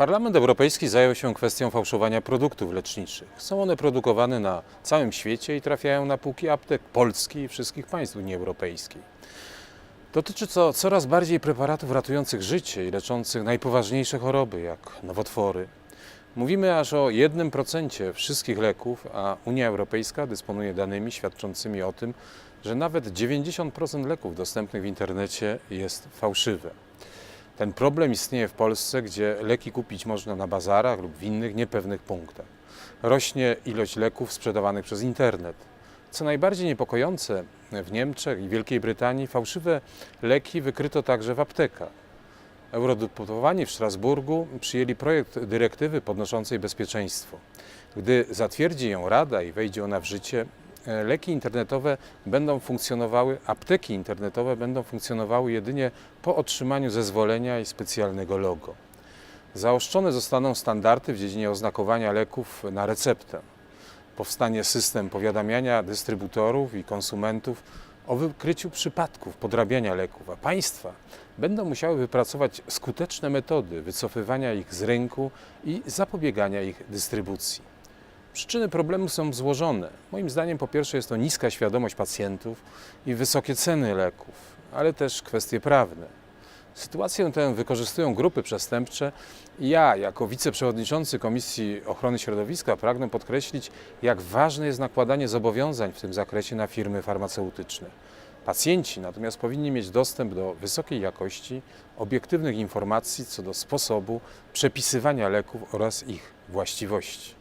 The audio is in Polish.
Parlament Europejski zajął się kwestią fałszowania produktów leczniczych. Są one produkowane na całym świecie i trafiają na półki aptek Polski i wszystkich państw Unii Europejskiej. Dotyczy to coraz bardziej preparatów ratujących życie i leczących najpoważniejsze choroby, jak nowotwory. Mówimy aż o 1% wszystkich leków, a Unia Europejska dysponuje danymi świadczącymi o tym, że nawet 90% leków dostępnych w internecie jest fałszywe. Ten problem istnieje w Polsce, gdzie leki kupić można na bazarach lub w innych niepewnych punktach. Rośnie ilość leków sprzedawanych przez internet. Co najbardziej niepokojące, w Niemczech i Wielkiej Brytanii fałszywe leki wykryto także w aptekach. Eurodeputowani w Strasburgu przyjęli projekt dyrektywy podnoszącej bezpieczeństwo. Gdy zatwierdzi ją Rada i wejdzie ona w życie, leki internetowe będą funkcjonowały, apteki internetowe będą funkcjonowały jedynie po otrzymaniu zezwolenia i specjalnego logo. Zaostrzone zostaną standardy w dziedzinie oznakowania leków na receptę. Powstanie system powiadamiania dystrybutorów i konsumentów o wykryciu przypadków podrabiania leków, a państwa będą musiały wypracować skuteczne metody wycofywania ich z rynku i zapobiegania ich dystrybucji. Przyczyny problemu są złożone. Moim zdaniem po pierwsze jest to niska świadomość pacjentów i wysokie ceny leków, ale też kwestie prawne. Sytuację tę wykorzystują grupy przestępcze i ja, jako wiceprzewodniczący Komisji Ochrony Środowiska, pragnę podkreślić, jak ważne jest nakładanie zobowiązań w tym zakresie na firmy farmaceutyczne. Pacjenci natomiast powinni mieć dostęp do wysokiej jakości, obiektywnych informacji co do sposobu przepisywania leków oraz ich właściwości.